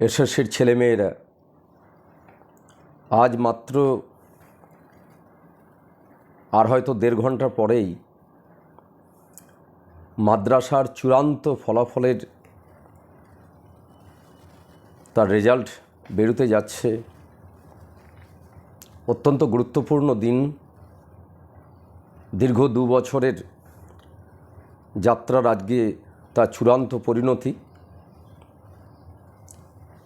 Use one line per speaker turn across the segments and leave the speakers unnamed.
এসএসসির ছেলেমেয়েরা। আজ মাত্র আর হয়তো দেড় ঘণ্টা পরেই মাদ্রাসার চূড়ান্ত ফলাফলের তার রেজাল্ট বেরোতে যাচ্ছে। অত্যন্ত গুরুত্বপূর্ণ দিন। দীর্ঘ দু বছরের যাত্রার আজকে তার চূড়ান্ত পরিণতি।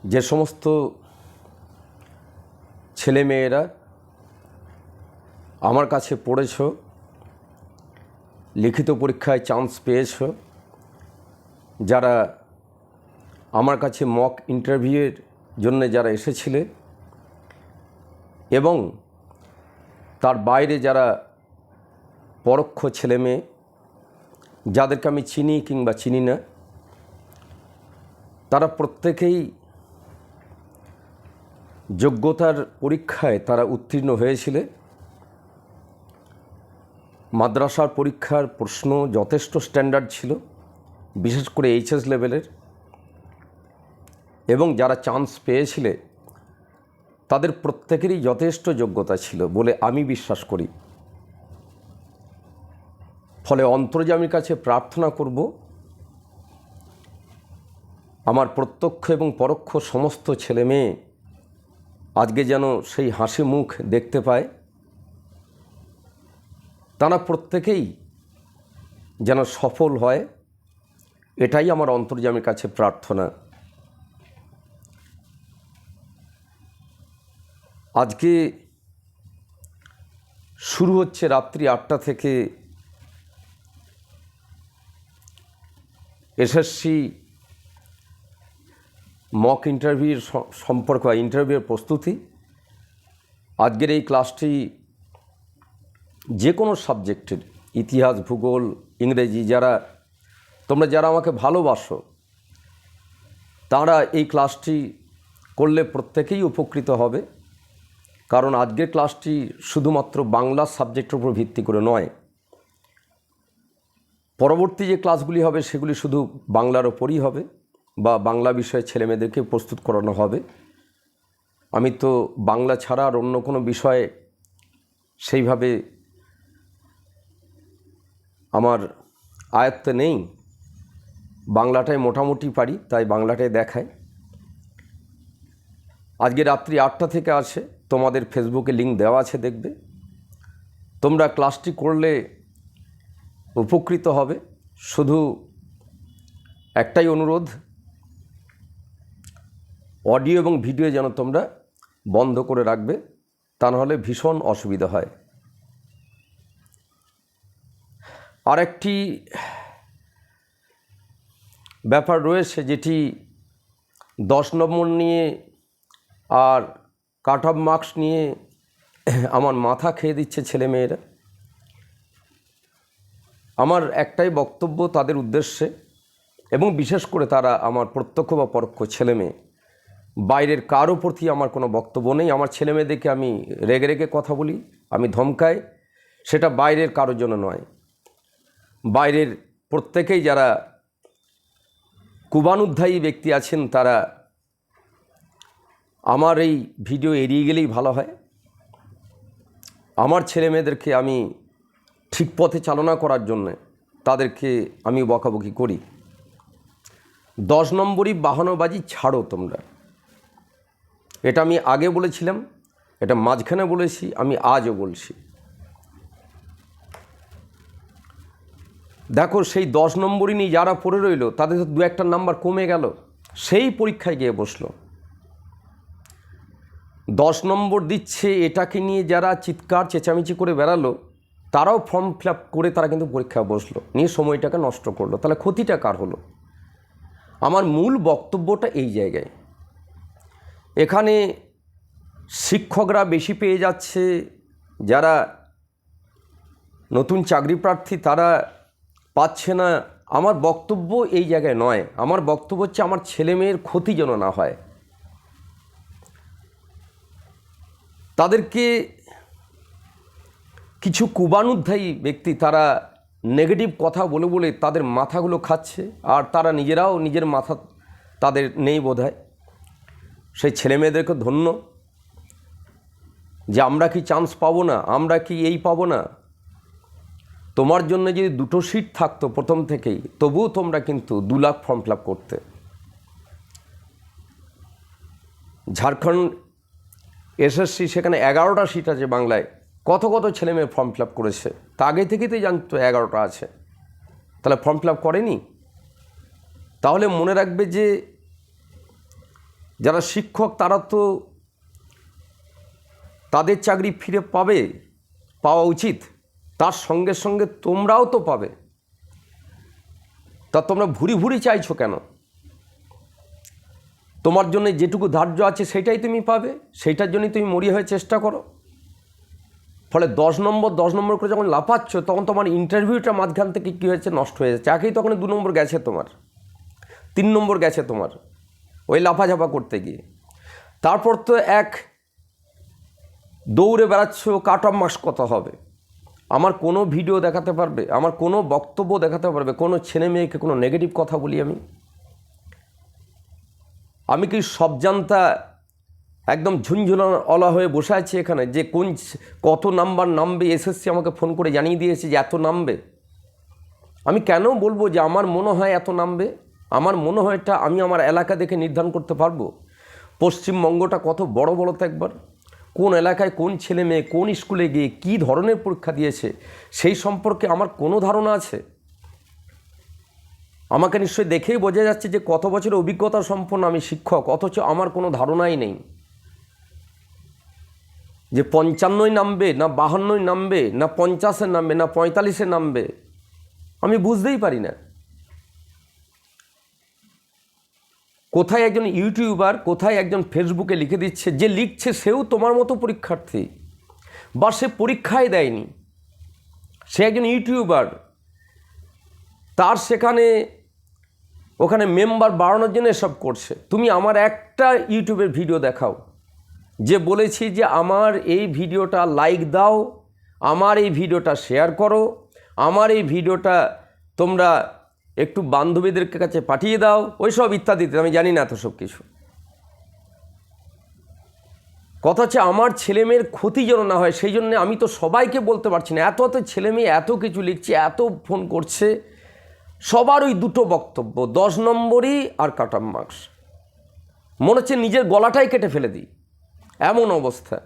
যে সমস্ত ছেলেমেয়েরা আমার কাছে পড়েছ, লিখিত পরীক্ষায় চান্স পেয়েছ, যারা আমার কাছে মক ইন্টারভিউয়ের জন্য যারা এসেছিলে এবং তার বাইরে যারা পরোক্ষ ছেলেমেয়ে, যাদেরকে আমি চিনি কিংবা চিনি না, তারা প্রত্যেকেই যোগ্যতার পরীক্ষায় তারা উত্তীর্ণ হয়েছিলে। মাদ্রাসার পরীক্ষার প্রশ্ন যথেষ্ট স্ট্যান্ডার্ড ছিল, বিশেষ করে এইচএস লেভেলের এবং যারা চান্স পেয়েছিলে, তাদের প্রত্যেকেরই যথেষ্ট যোগ্যতা ছিল বলে আমি বিশ্বাস করি। ফলে অন্তর্জামীর কাছে প্রার্থনা করব, আমার প্রত্যক্ষ এবং পরোক্ষ সমস্ত ছেলে মেয়ে আজকে যেন সেই হাসি মুখ দেখতে পায়। তারা প্রত্যেকেই যেন সফল হয়, এটাই আমার অন্তর্জামীর কাছে প্রার্থনা। আজকে শুরু হচ্ছে রাত্রি আটটা থেকে এসএসসি মক ইন্টারভিউর সম্পর্ক বা ইন্টারভিউয়ের প্রস্তুতি। আজকের এই ক্লাসটি যে কোনো সাবজেক্টের ইতিহাস, ভূগোল, ইংরেজি যারা, তোমরা যারা আমাকে ভালোবাসো, তারা এই ক্লাসটি করলে প্রত্যেকেই উপকৃত হবে। কারণ আজকের ক্লাসটি শুধুমাত্র বাংলা সাবজেক্টের উপর ভিত্তি করে নয়। পরবর্তী যে ক্লাসগুলি হবে, সেগুলি শুধু বাংলার ওপরই হবে। বা বাংলা বিষয়ে ছেলেমেয়েদেরকে প্রস্তুত করানো হবে। আমি তো বাংলা ছাড়া আর অন্য কোনো বিষয়ে সেইভাবে আমার আয়ত্তে নেই। বাংলাটায় মোটামুটি পারি, তাই বাংলাটায় দেখায়। আজকে রাত্রি আটটা থেকে আসে, তোমাদের ফেসবুকে লিঙ্ক দেওয়া আছে দেখবে। তোমরা ক্লাসটি করলে উপকৃত হবে। শুধু একটাই অনুরোধ অডিও এবং ভিডিও যেন তোমরা বন্ধ করে রাখবে, তা নাহলে ভীষণ অসুবিধা হয়। আরেকটি ব্যাপার রয়েছে যেটি দশ নম্বর নিয়ে আর কাট অফ মার্কস নিয়ে আমার মাথা খেয়ে দিচ্ছে ছেলেমেয়েরা আমার একটাই বক্তব্য তাদের উদ্দেশ্যে এবং বিশেষ করে তারা আমার প্রত্যক্ষ বা পরোক্ষ ছেলেমেয়ে বাইরের কারও প্রতি আমার কোনো বক্তব্য নেই। আমার ছেলেমেয়েদেরকে আমি রেগে রেগে কথা বলি, আমি ধমকাই, সেটা বাইরের কারোর জন্য নয়। বাইরের প্রত্যেকেই যারা কুবানুধ্যায়ী ব্যক্তি আছেন, তারা আমার এই ভিডিও এড়িয়ে গেলেই ভালো হয়। আমার ছেলে মেয়েদেরকে আমি ঠিক পথে চালনা করার জন্যে তাদেরকে আমি বকাবকি করি। দশ নম্বরই বাহানোবাজি ছাড়ো তোমরা। এটা আমি আগে বলেছিলাম, এটা মাঝখানে বলেছি, আমি আজও বলছি। দেখো, সেই দশ নম্বরই নিয়ে যারা পড়ে রইল, তাদের তো দু একটা নাম্বার কমে গেল, সেই পরীক্ষায় গিয়ে বসল। দশ নম্বর দিচ্ছে, এটাকে নিয়ে যারা চিৎকার, চেঁচামেচি করে বেড়ালো, তারাও ফর্ম ফিল করে তারা কিন্তু পরীক্ষায় বসল, নিয়ে সময়টাকে নষ্ট করল। তাহলে ক্ষতিটা কার হলো? আমার মূল বক্তব্যটা এই জায়গায়। এখানে শিক্ষকরা বেশি পেয়ে যাচ্ছে, যারা নতুন চাকরি প্রার্থী তারা পাচ্ছে না। আমার বক্তব্য এই জায়গায় নয়। আমার বক্তব্য হচ্ছে আমার ছেলে মেয়ের ক্ষতি যেন না হয়। তাদেরকে কিছু কুবানুধ্যায়ী ব্যক্তি তারা নেগেটিভ কথা বলে বলে তাদের মাথাগুলো খাচ্ছে, আর তারা নিজেরাও নিজের মাথা তাদের নেই বোধ হয় সেই ছেলে মেয়েদেরকে ধন্য যে আমরা কি চান্স পাবো না? আমরা কি এই পাবো না? তোমার জন্য যদি দুটো সিট থাকতো প্রথম থেকেই, তবুও তোমরা কিন্তু দু লাখ ফর্ম ফিল করতে। ঝাড়খণ্ড এসএসসি সেখানে এগারোটা সিট আছে বাংলায়। কত কত ছেলে মেয়ে ফর্ম ফিল করেছে? তা আগে থেকেই তো জানতো এগারোটা আছে। তাহলে ফর্ম ফিল করেনি? তাহলে মনে রাখবে যে যারা শিক্ষক, তারা তো তাদের চাকরি ফিরে পাবে, পাওয়া উচিত। তার সঙ্গে সঙ্গে তোমরাও তো পাবে। তা তোমরা ভুরি ভুরি চাইছো কেন? তোমার জন্য যেটুকু ধার্য আছে, সেটাই তুমি পাবে সেইটার জন্যই তুমি মরিয়ে হয়ে চেষ্টা করো। ফলে দশ নম্বর দশ নম্বর করে যখন লাফাচ্ছ, তখন তোমার ইন্টারভিউটা মাঝখান থেকে কী হয়েছে? নষ্ট হয়ে যাচ্ছে। একেই তখন দু নম্বর গেছে তোমার, তিন নম্বর গেছে তোমার। ওই লাফাঝাপা করতে গিয়ে। তারপর তো এক দৌড়ে বেড়াচ্ছ, কাট অফ মার্কস কত হবে। আমার কোনো ভিডিও দেখাতে পারবে, আমার কোনো বক্তব্য দেখাতে পারবে, কোনো ছেলে মেয়েকে কোনো নেগেটিভ কথা বলি আমি? আমি কি সব জানতা একদম ঝুনঝুনা অলা হয়ে বসে আছি এখানে? যে কোন কত নাম্বার নামবে? এসএসসি আমাকে ফোন করে জানিয়ে দিয়েছে যে এত নামবে। আমি কেন বলব যে আমার মনে হয় এত নামবে? আমার মনে হয় এটা আমি আমার এলাকা দেখে নির্ধারণ করতে পারব। পশ্চিমবঙ্গটা কত বড় বড় তো একবার। কোন এলাকায় কোন ছেলে মেয়ে, কোন স্কুলে গিয়ে কী ধরনের পরীক্ষা দিয়েছে, সেই সম্পর্কে আমার কোনো ধারণা আছে। আমাকে নিশ্চয়ই দেখেই বোঝা যাচ্ছে যে কত বছরের অভিজ্ঞতা সম্পন্ন আমি শিক্ষক, অথচ আমার কোনো ধারণাই নেই। যে পঞ্চান্নই নামবে, না বাহান্নই নামবে, না পঞ্চাশে নামবে, না পঁয়তাল্লিশে নামবে, আমি বুঝতেই পারি না। কোথায় একজন ইউটিউবার, কোথায় একজন ফেসবুকে লিখে দিচ্ছে, যে লিখছে সেও তোমার মতো পরীক্ষার্থী বা সে পরীক্ষায় দেয়নি। সে একজন ইউটিউবার, তার সেখানে, ওখানে মেম্বার বাড়ানোর জন্য এসব করছে। তুমি আমার একটা ইউটিউবের ভিডিও দেখাও, যে বলেছি যে আমার এই ভিডিওটা লাইক দাও, আমার এই ভিডিওটা শেয়ার করো, আমার এই ভিডিওটা তোমরা একটু বান্ধবীদের কাছে পাঠিয়ে দাও, ওইসব ইত্যাদিতে, আমি জানি না তো সব কিছু। কথা হচ্ছে আমার ছেলে মেয়ের ক্ষতি যেন না হয়, সেই জন্য আমি তো সবাইকে বলতে পারছি না। এত এত ছেলে মেয়ে এত কিছু লিখছে, এত ফোন করছে, সবার ওই দুটো বক্তব্য, দশ নম্বরই আর কাটাম মার্কস। মনে হচ্ছে নিজের গলাটাই কেটে ফেলে দিই। এমন অবস্থা।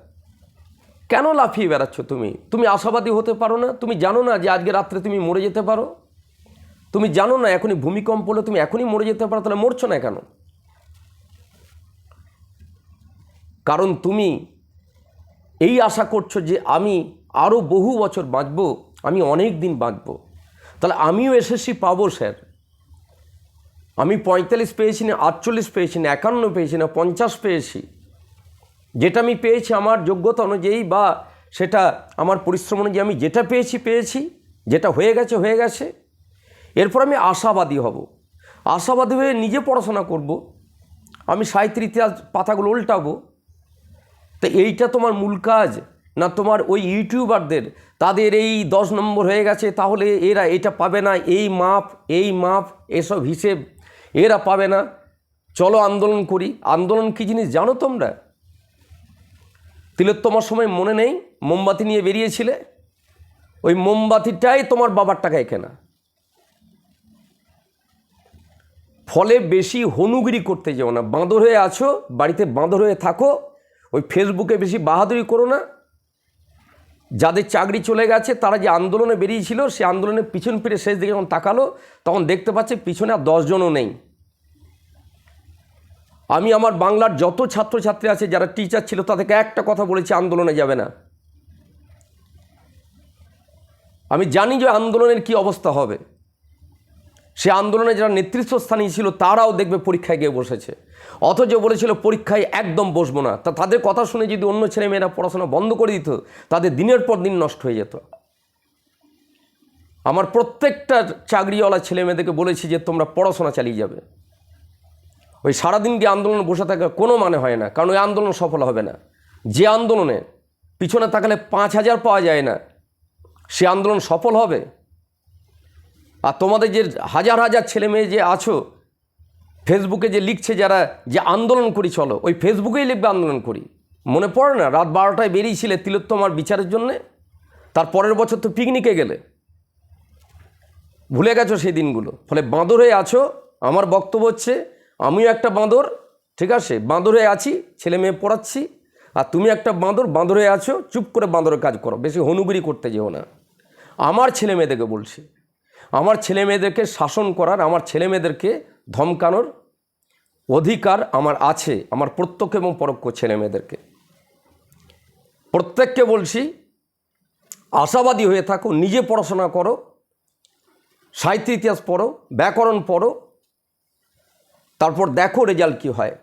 কেন লাফিয়ে বেড়াচ্ছ তুমি? তুমি আশাবাদী হতে পারো না? তুমি জানো না যে আজকে রাত্রে তুমি মরে যেতে পারো? তুমি জানো না এখনই ভূমিকম্প হলে তুমি এখনই মরে যেতে পারো, তাহলে মরছো না কেন? কারণ তুমি এই আশা করছ যে আমি আরও বহু বছর বাঁচব, আমি অনেক দিন বাঁচব। তাহলে আমিও এসএসসি পাবো, স্যার। আমি পঁয়তাল্লিশ পেয়েছি না, আটচল্লিশ পেয়েছি না, একান্ন পেয়েছি না, পঞ্চাশ পেয়েছি। যেটা আমি পেয়েছি আমার যোগ্যতা অনুযায়ী বা সেটা আমার পরিশ্রম অনুযায়ী আমি যেটা পেয়েছি পেয়েছি। যেটা হয়ে গেছে হয়ে গেছে। এরপর আমি আশাবাদী হব। আশাবাদী হয়ে নিজে পড়াশোনা করব। আমি সাহিত্যের ইতিহাস পাতাগুলো উল্টাবো। তো এইটা তোমার মূল কাজ? না তোমার ওই ইউটিউবারদের, তাদের এই দশ নম্বর হয়ে গেছে, তাহলে এরা এটা পাবে না, এই মাপ এই মাপ, এসব হিসেব এরা পাবে না। চলো আন্দোলন করি। আন্দোলন কী জিনিস জানো তোমরা? তিলোত্তমার সময় মনে নেই? মোমবাতি নিয়ে বেরিয়েছিলে? ওই মোমবাতিটাই তোমার বাবার টাকায় কেনা। ফলে বেশি হনুগিরি করতে যেও না। বাঁদর হয়ে আছো, বাড়িতে বাঁদর হয়ে থাকো, ওই ফেসবুকে বেশি বাহাদুরি করো না। যাদের চাকরি চলে গেছে, তারা যে আন্দোলনে বেরিয়েছিল, সে আন্দোলনে পিছন ফিরে শেষ দিকে যখন তাকালো, তখন দেখতে পাচ্ছে পিছনে আর দশজনও নেই। আমি আমার বাংলার যত ছাত্রছাত্রী আছে, যারা টিচার ছিল, তাদেরকে একটা কথা বলেছি, আন্দোলনে যাবে না। আমি জানি যে আন্দোলনের কি অবস্থা হবে। সে আন্দোলনে যারা নেতৃত্বস্থানীয় ছিল, তারাও দেখবে পরীক্ষায় গিয়ে বসেছে। অথচ বলেছিল, পরীক্ষায় একদম বসবো না। তা তাদের কথা শুনে যদি অন্য ছেলেমেয়েরা পড়াশোনা বন্ধ করে দিত, তাদের দিনের পর দিন নষ্ট হয়ে যেত। আমার প্রত্যেকটা চাকরিওয়ালা ছেলে মেয়েদেরকে বলেছি যে, তোমরা পড়াশোনা চালিয়ে যাবে। ওই সারাদিন গিয়ে আন্দোলনে বসে থাকা কোনো মানে হয় না, কারণ ওই আন্দোলন সফল হবে না। যে আন্দোলনে পিছনে তাকালে পাঁচ হাজার পাওয়া যায় না, সে আন্দোলন সফল হবে? আর তোমাদের যে হাজার হাজার ছেলে মেয়ে যে আছো, ফেসবুকে যে লিখছে যারা যে আন্দোলন করি, চলো, ওই ফেসবুকেই লিখবে আন্দোলন করি। মনে পড়ে না, রাত বারোটায় বেরিয়েছিলে তিলোত্তমার বিচারের জন্যে? তার পরের বছর তো পিকনিকে গেলে। ভুলে গেছো সেই দিনগুলো? ফলে বাঁদর হয়ে আছো, আমার বক্তব্য হচ্ছে, আমিও একটা বাঁদর, ঠিক আছে? বাঁদর হয়ে আছি, ছেলে মেয়ে পড়াচ্ছি, আর তুমি একটা বাঁদর বাঁদর হয়ে আছো, চুপ করে বাঁদরের কাজ করো, বেশি হনুগিরি করতে যেও না। আমার ছেলে মেয়েদেরকে বলছি আমার ছেলে মেয়েদেরকে শাসন করার, আমার ছেলে মেয়েদেরকে ধমকানোর অধিকার আমার আছে, আমার প্রত্যক্ষ এবং পরোক্ষ ছেলে মেয়েদেরকে। প্রত্যেককে বলছি, আশাবাদী হয়ে থাকো, নিজে পড়াশোনা করো, সাহিত্য ইতিহাস পড়ো, ব্যাকরণ পড়ো, তারপর দেখো রেজাল্ট কী হয়।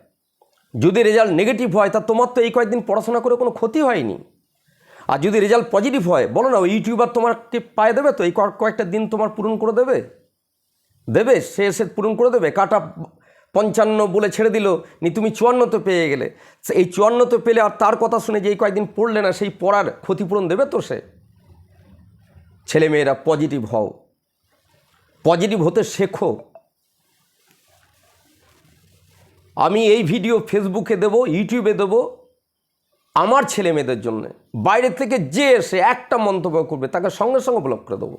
যদি রেজাল্ট নেগেটিভ হয়, তা তোমার তো এই কয়েকদিন পড়াশোনা করে কোনো ক্ষতি হয়নি। আর যদি রেজাল্ট পজিটিভ হয়, বলো না, ওই ইউটিউবার তোমাকে পায়ে দেবে তো? এই কয়েকটা দিন তোমার পূরণ করে দেবে? দেবে? সে এসে পূরণ করে দেবে? কাটা পঞ্চান্ন বলে ছেড়ে দিল, নি তুমি চুয়ান্নতে পেয়ে গেলে। সে এই চুয়ান্নতে পেলে আর তার কথা শুনে যে এই কয়েকদিন পড়লে না, সেই পড়ার ক্ষতিপূরণ দেবে তো সে? ছেলেমেয়েরা পজিটিভ হও। পজিটিভ হতে শেখো। আমি এই ভিডিও ফেসবুকে দেবো ইউটিউবে দেবো আমার ছেলে মেয়েদের জন্য বাইরে থেকে যে এসে একটা মন্তব্য করবে, তাকে সঙ্গে সঙ্গে ব্লক করে দেবো।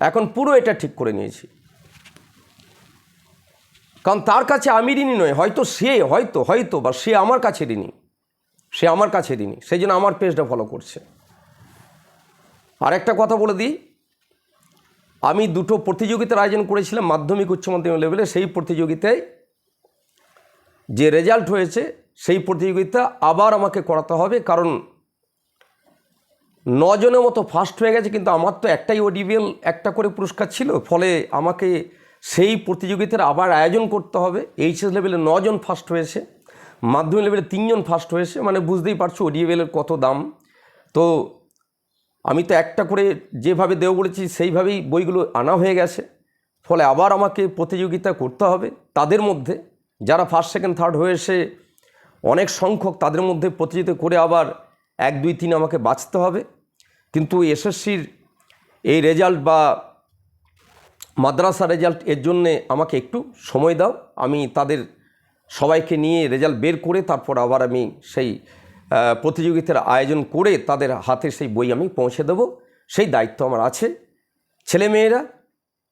এখন পুরো এটা ঠিক করে নিয়েছি। কারণ তার কাছে আমি ঋণী নয় হয়তো সে, হয়তো হয়তো বা সে আমার কাছে ঋণী। সে আমার কাছে ঋণী সেই জন্য আমার পেজটা ফলো করছে। আর একটা কথা বলে দিই, আমি দুটো প্রতিযোগিতার আয়োজন করেছিলাম মাধ্যমিক উচ্চ মাধ্যমিক লেভেলে সেই প্রতিযোগিতায় যে রেজাল্ট হয়েছে সেই প্রতিযোগিতা আবার আমাকে করাতে হবে, কারণ নজনের মতো ফার্স্ট হয়ে গেছে, কিন্তু আমার তো একটাই ওডিবিএল একটা করে পুরস্কার ছিল, ফলে আমাকে সেই প্রতিযোগিতার আবার আয়োজন করতে হবে। এইচএস লেভেলে নজন ফার্স্ট হয়েছে, মাধ্যমিক লেভেলে তিনজন ফার্স্ট হয়েছে মানে বুঝতেই পারছ ওডিবিএলের কত দাম। তো আমি তো একটা করে যেভাবে দেব বলেছি, সেইভাবেই বইগুলো আনা হয়ে গেছে, ফলে আবার আমাকে প্রতিযোগিতা করতে হবে। তাদের মধ্যে যারা ফার্স্ট সেকেন্ড থার্ড হয়েছে অনেক সংখ্যক তাদের মধ্যে প্রতিযোগিতা করে আবার এক, দুই, তিন আমাকে বাঁচতে হবে। কিন্তু এসএসসির এই রেজাল্ট বা মাদ্রাসা রেজাল্ট এর জন্যে আমাকে একটু সময় দাও। আমি তাদের সবাইকে নিয়ে রেজাল্ট বের করে তারপর আবার আমি সেই প্রতিযোগিতার আয়োজন করে তাদের হাতে সেই বই আমি পৌঁছে দেব। সেই দায়িত্ব আমার আছে। ছেলেমেয়েরা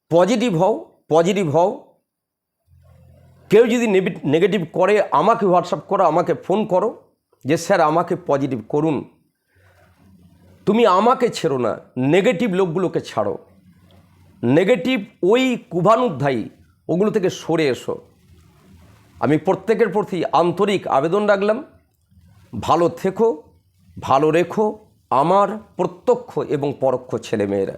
পজিটিভ হও পজিটিভ হও কেউ যদি নেগেটিভ করে, আমাকে হোয়াটসঅ্যাপ করো, আমাকে ফোন করো, যে স্যার আমাকে পজিটিভ করুন। তুমি আমাকে ছেড়ো না নেগেটিভ লোকগুলোকে ছাড়ো। নেগেটিভ ওই কুভানুধ্যায়ী, ওগুলো থেকে সরে এসো। আমি প্রত্যেকের প্রতি আন্তরিক আবেদন রাখলাম। ভালো থেকো, ভালো রেখো, আমার প্রত্যক্ষ এবং পরোক্ষ ছেলেমেয়েরা।